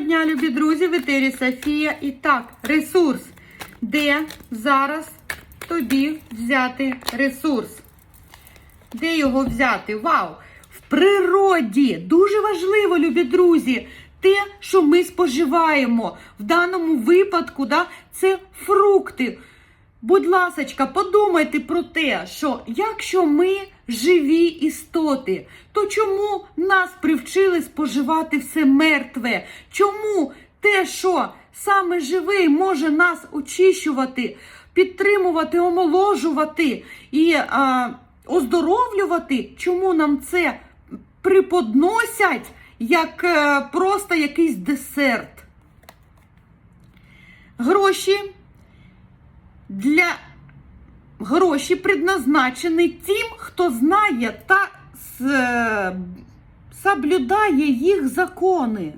Дня, любі друзі, в етері Софія. І так, ресурс. Де зараз тобі взяти ресурс? Де його взяти? Вау! В природі. Дуже важливо, любі друзі, те, що ми споживаємо. В даному випадку, да, це фрукти. Будь ласочка, подумайте про те, що якщо ми живі істоти, то чому нас привчили споживати все мертве? Чому те, що саме живий може нас очищувати, підтримувати, омоложувати і а, оздоровлювати? Чому нам це приподносять як е, просто якийсь десерт? Гроші для гроші предназначені тим, хто знає та с- е, соблюдає їх закони.